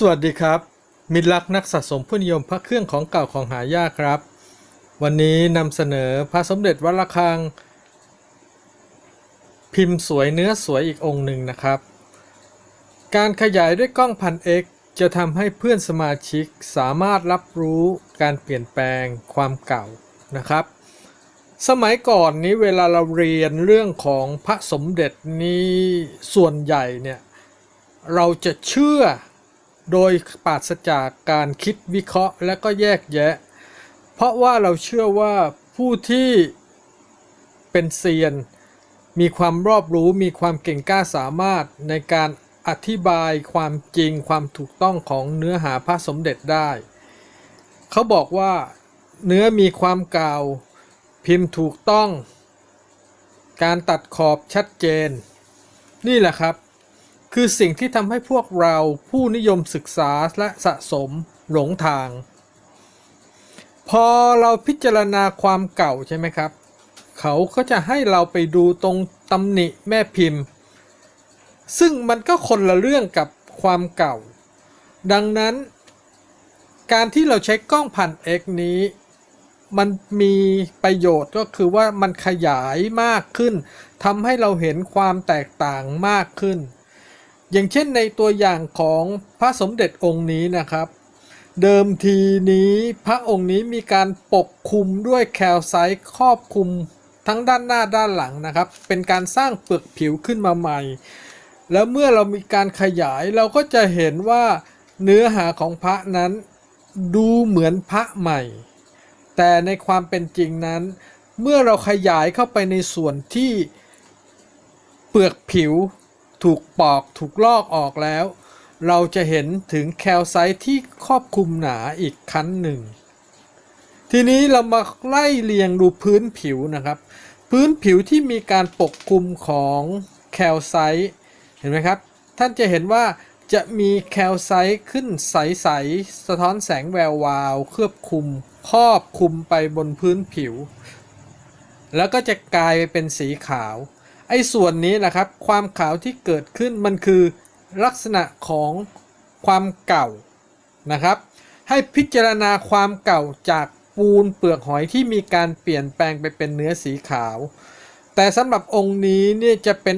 สวัสดีครับ มิตรรักนักสะสมผู้นิยมพระเครื่องของเก่าของหายากครับ วันนี้นำเสนอพระสมเด็จวัดระฆัง พิมพ์สวยเนื้อสวยอีกองค์หนึ่งนะครับ การขยายด้วยกล้องพันเอกจะทำให้เพื่อนสมาชิกสามารถรับรู้การเปลี่ยนแปลงความเก่านะครับ สมัยก่อนนี้เวลาเราเรียนเรื่องของพระสมเด็จนี้ส่วนใหญ่เนี่ยเราจะเชื่อ โดยปราศจากการคิดวิเคราะห์และก็แยกแยะ เพราะว่าเราเชื่อว่าผู้ที่เป็นเซียน มีความรอบรู้มีความเก่งกล้าสามารถในการอธิบายความจริงความถูกต้องของเนื้อหาพระสมเด็จได้ เขาบอกว่าเนื้อมีความเก่าพิมพ์ถูกต้อง การตัดขอบชัดเจน นี่แหละครับ คือสิ่งที่ทำให้พวกเราผู้นิยมศึกษาและสะสมหลงทาง พอเราพิจารณาความเก่าใช่ไหมครับ เขาก็จะให้เราไปดูตรงตำหนิแม่พิมพ์ ซึ่งมันก็คนละเรื่องกับความเก่า ดังนั้น การที่เราใช้กล้องพันเอกนี้มันมีประโยชน์ก็คือว่ามันขยายมากขึ้นทำให้เราเห็นความแตกต่างมากขึ้น อย่างเช่นในตัวอย่างของพระสมเด็จองค์นี้นะครับ เดิมทีนี้พระองค์นี้มีการปกคลุมด้วยแคลไซต์ครอบคลุมทั้งด้านหน้าด้านหลังนะครับ เป็นการสร้างเปลือกผิวขึ้นมาใหม่ แล้วเมื่อเรามีการขยายเราก็จะเห็นว่าเนื้อหาของพระนั้นดูเหมือนพระใหม่ แต่ในความเป็นจริงนั้น เมื่อเราขยายเข้าไปในส่วนที่เปลือกผิว ถูกปอกถูกลอกออกแล้ว เราจะเห็นถึงแคลไซต์ที่ครอบคลุมหนาอีกขั้นหนึ่ง ทีนี้เรามาไล่เรียงดูพื้นผิวนะครับ พื้นผิวที่มีการปกคลุมของแคลไซต์เห็นไหมครับ ท่านจะเห็นว่าจะมีแคลไซต์ขึ้นใสๆสะท้อนแสงแวววาว เคลือบคลุมครอบคลุมไปบนพื้นผิว แล้วก็จะกลายไปเป็นสีขาว ไอ้ส่วนนี้แหละครับ ความขาวที่เกิดขึ้นมันคือลักษณะของความเก่านะครับ ให้พิจารณาความเก่าจากปูนเปลือกหอยที่มีการเปลี่ยนแปลงไปเป็นเนื้อสีขาว แต่สำหรับองค์นี้เนี่ยจะเป็น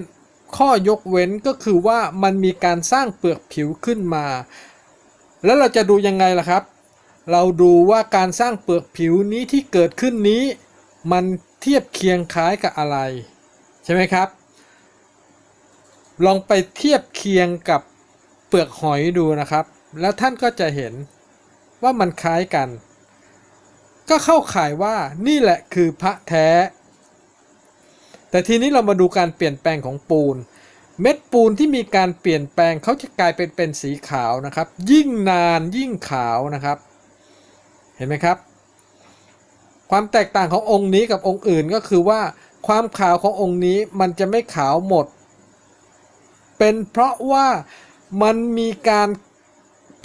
ข้อยกเว้นก็คือว่ามันมีการสร้างเปลือกผิวขึ้นมา แล้วเราจะดูยังไงล่ะครับ เราดูว่าการสร้างเปลือกผิวนี้ที่เกิดขึ้นนี้ มันเทียบเคียงคล้ายกับอะไร ช่ไหมครับ ลองไปเทียบเคียงกับเปลือกหอยดูนะครับ แล้วท่านก็จะเห็นว่ามันคล้ายกัน ก็เข้าข่ายว่านี่แหละคือพระแท้ แต่ทีนี้เรามาดูการเปลี่ยนแปลงของปูน เม็ดปูนที่มีการเปลี่ยนแปลงเขาจะกลายเป็นเป็นสีขาวนะครับ ยิ่งนานยิ่งขาวนะครับ เห็นไหมครับ ความแตกต่างขององค์นี้กับองค์อื่นก็คือว่า ความขาวขององค์นี้มันจะไม่ขาวหมด เป็นเพราะว่ามันมีการ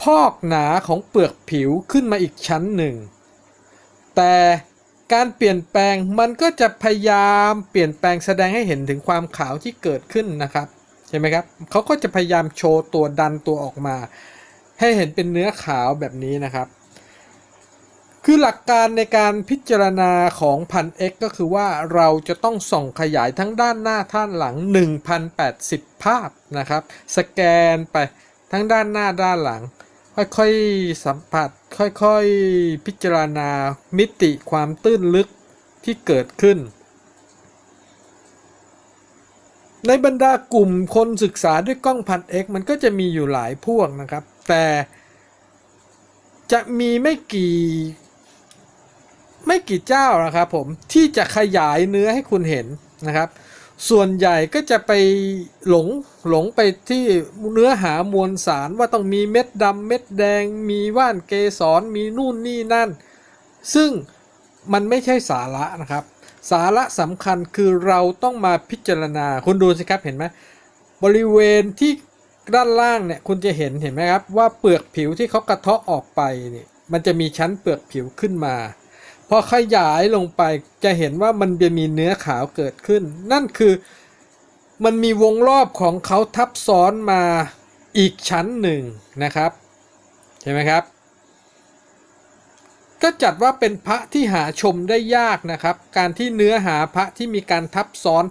พอกหนาของเปลือกผิวขึ้นมาอีกชั้นหนึ่ง แต่การเปลี่ยนแปลงมันก็จะพยายามเปลี่ยนแปลงแสดงให้เห็นถึงความขาวที่เกิดขึ้นนะครับใช่ไหมครับเขาก็จะพยายามโชว์ตัวดันตัวออกมา ให้เห็นเป็นเนื้อขาวแบบนี้นะครับ คือหลักการในการพิจารณาของพัน X ก็คือว่าเราจะต้องส่องขยายทั้งด้านหน้าท่านหลัง 1080 ภาพนะครับ สแกนไปทั้งด้านหน้าด้านหลัง ค่อยๆสัมผัส ค่อยๆ พิจารณามิติความตื้นลึกที่เกิดขึ้น ในบรรดากลุ่มคนศึกษาด้วยกล้องพัน X มันก็จะมีอยู่หลายพวกนะครับ แต่จะมีไม่กี่ ไม่กี่เจ้านะครับผมที่จะขยายเนื้อให้คุณเห็นนะครับ ส่วนใหญ่ก็จะไปหลงหลงไปที่เนื้อหามวลสารว่าต้องมีเม็ดดำเม็ดแดง มีว่านเกสรมีนู่นนี่นั่น ซึ่งมันไม่ใช่สาระนะครับ สาระสำคัญคือเราต้องมาพิจารณาคุณดูสิครับเห็นไหมบริเวณที่ด้านล่างเนี่ยคุณจะเห็นเห็นไหมครับว่าเปลือกผิวที่เขากระเทาะออกไปเนี่ยมันจะมีชั้นเปลือกผิวขึ้นมา อขยายลงไปจะเห็นว่ามันจะมีเนื้อขาวเกิดขึ้น นั่นคือมันมีวงรอบของเขาทับซ้อนมาอีกชั้นหนึ่งนะครับใช่ไหมครับ ก็จัดว่าเป็นพระที่หาชมได้ยากนะครับ การที่เนื้อหาพระที่มีการทับซ้อน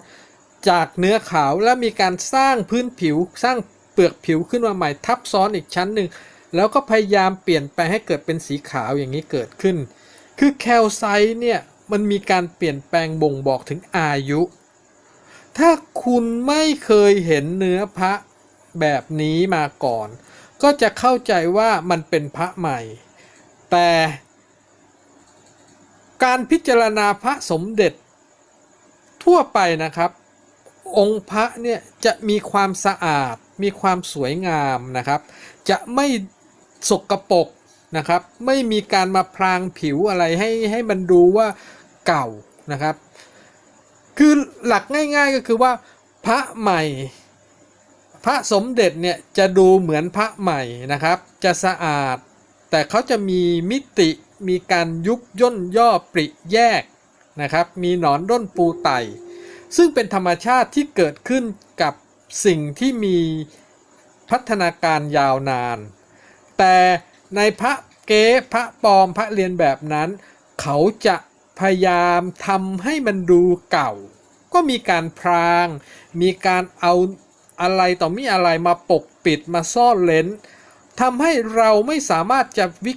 จากเนื้อขาวและมีการสร้างพื้นผิวสร้างเปลือกผิวขึ้นมาใหม่ทับซ้อนอีกชั้นหนึ่งแล้วก็พยายามเปลี่ยนไปลงให้เกิดเป็นสีขาวอย่างนี้เกิดขึ้น คือแคลไซต์เนี่ย มันมีการเปลี่ยนแปลงบ่งบอกถึงอายุ ถ้าคุณไม่เคยเห็นเนื้อพระแบบนี้มาก่อน ก็จะเข้าใจว่ามันเป็นพระใหม่ แต่การพิจารณาพระสมเด็จทั่วไปนะครับ องค์พระเนี่ยจะมีความสะอาดมีความสวยงามนะครับ จะไม่สกรปรก นะครับ ไม่มีการมาพรางผิวอะไรให้ให้มันดูว่าเก่านะครับ คือหลักง่ายๆก็คือว่าพระใหม่ พระสมเด็จเนี่ยจะดูเหมือนพระใหม่นะครับ จะสะอาด แต่เขาจะมีมิติมีการยุบย่นย่อปริแยกนะครับ มีหนอนด้นปูไต ซึ่งเป็นธรรมชาติที่เกิดขึ้นกับสิ่งที่มีพัฒนาการยาวนาน แต่ ในพระเก๊พระปลอมพระเรียนแบบนั้น เขาจะพยายามทำให้มันดูเก่า ก็มีการพราง มีการเอาอะไรต่อมีอะไรมาปกปิดมาซ่อนเลนทำให้เราไม่สามารถจะวิ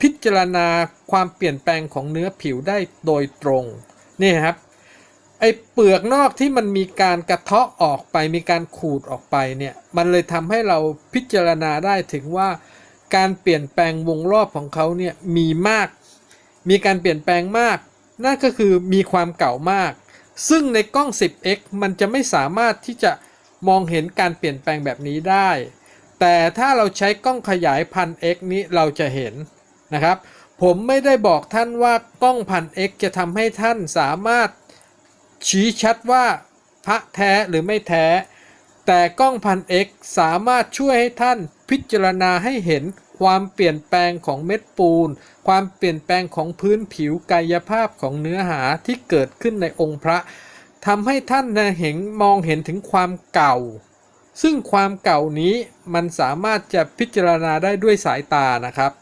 พิจารณาความเปลี่ยนแปลงของเนื้อผิวได้โดยตรง นี่ครับไอ้เปลือกนอกที่มันมีการกระเทาะออกไปมีการขูดออกไปเนี่ยมันเลยทำให้เราพิจารณาได้ถึงว่า การเปลี่ยนแปลงวงรอบของเขาเนี่ยมีมาก มีการเปลี่ยนแปลงมาก นั่นก็คือมีความเก่ามาก ซึ่งในกล้อง 10x มันจะไม่สามารถที่จะมองเห็นการเปลี่ยนแปลงแบบนี้ได้ แต่ถ้าเราใช้กล้องขยายพัน x นี้เราจะเห็นนะครับ ผมไม่ได้บอกท่านว่ากล้องพัน x จะทำให้ท่านสามารถชี้ชัดว่าพระแท้หรือไม่แท้ แต่กล้องพัน X สามารถช่วยให้ท่าน พิจารณาให้เห็นความเปลี่ยนแปลงของเม็ดปูน ความเปลี่ยนแปลงของพื้นผิวกายภาพของเนื้อหาที่เกิดขึ้นในองค์พระทำให้ท่านเห็นมองเห็นถึงความเก่า ซึ่งความเก่านี้มันสามารถจะพิจารณาได้ด้วยสายตานะครับ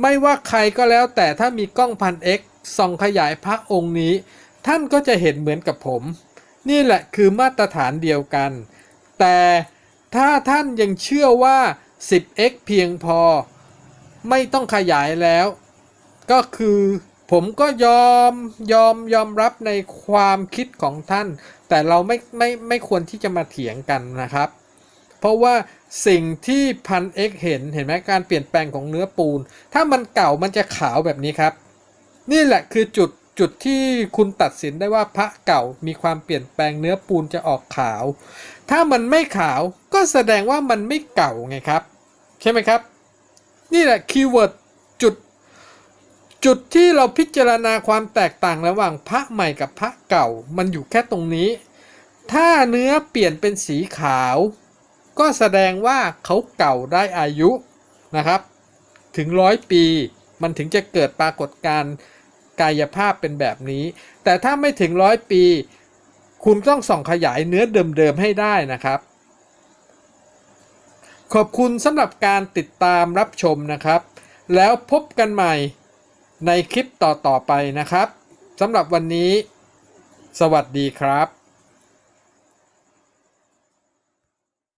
ไม่ว่าใครก็แล้วแต่ถ้ามีกล้องพัน X ส่องขยายพระองค์นี้ ท่านก็จะเห็นเหมือนกับผม นี่แหละคือมาตรฐานเดียวกัน แต่ถ้าท่านยังเชื่อว่า 10x เพียงพอ ไม่ต้องขยายแล้ว ก็คือผมก็ยอมยอมยอมรับในความคิดของท่าน แต่เราไม่ไม่ไม่ควรที่จะมาเถียงกันนะครับ เพราะว่าสิ่งที่พัน X เห็นเห็นไหมการเปลี่ยนแปลงของเนื้อปูน ถ้ามันเก่ามันจะขาวแบบนี้ครับ นี่แหละคือจุดจุดที่คุณตัดสินได้ว่าพระเก่ามีความเปลี่ยนแปลงเนื้อปูนจะออกขาว ถ้ามันไม่ขาวก็แสดงว่ามันไม่เก่าไงครับ ใช่ไหมครับ นี่แหละคีย์เวิร์ดจุด จุดที่เราพิจารณาความแตกต่างระหว่างพระใหม่กับพระเก่า มันอยู่แค่ตรงนี้ ถ้าเนื้อเปลี่ยนเป็นสีขาว ก็แสดงว่าเขาเก่าได้อายุนะครับ ถึงร้อยปี มันถึงจะเกิดปรากฏการณ์กายภาพเป็นแบบนี้ แต่ถ้าไม่ถึงร้อยปี คุณต้องส่องขยายเนื้อเดิมๆให้ได้นะครับ ขอบคุณสำหรับการติดตามรับชมนะครับ แล้วพบกันใหม่ในคลิปต่อๆไปนะครับสำหรับวันนี้ สวัสดีครับ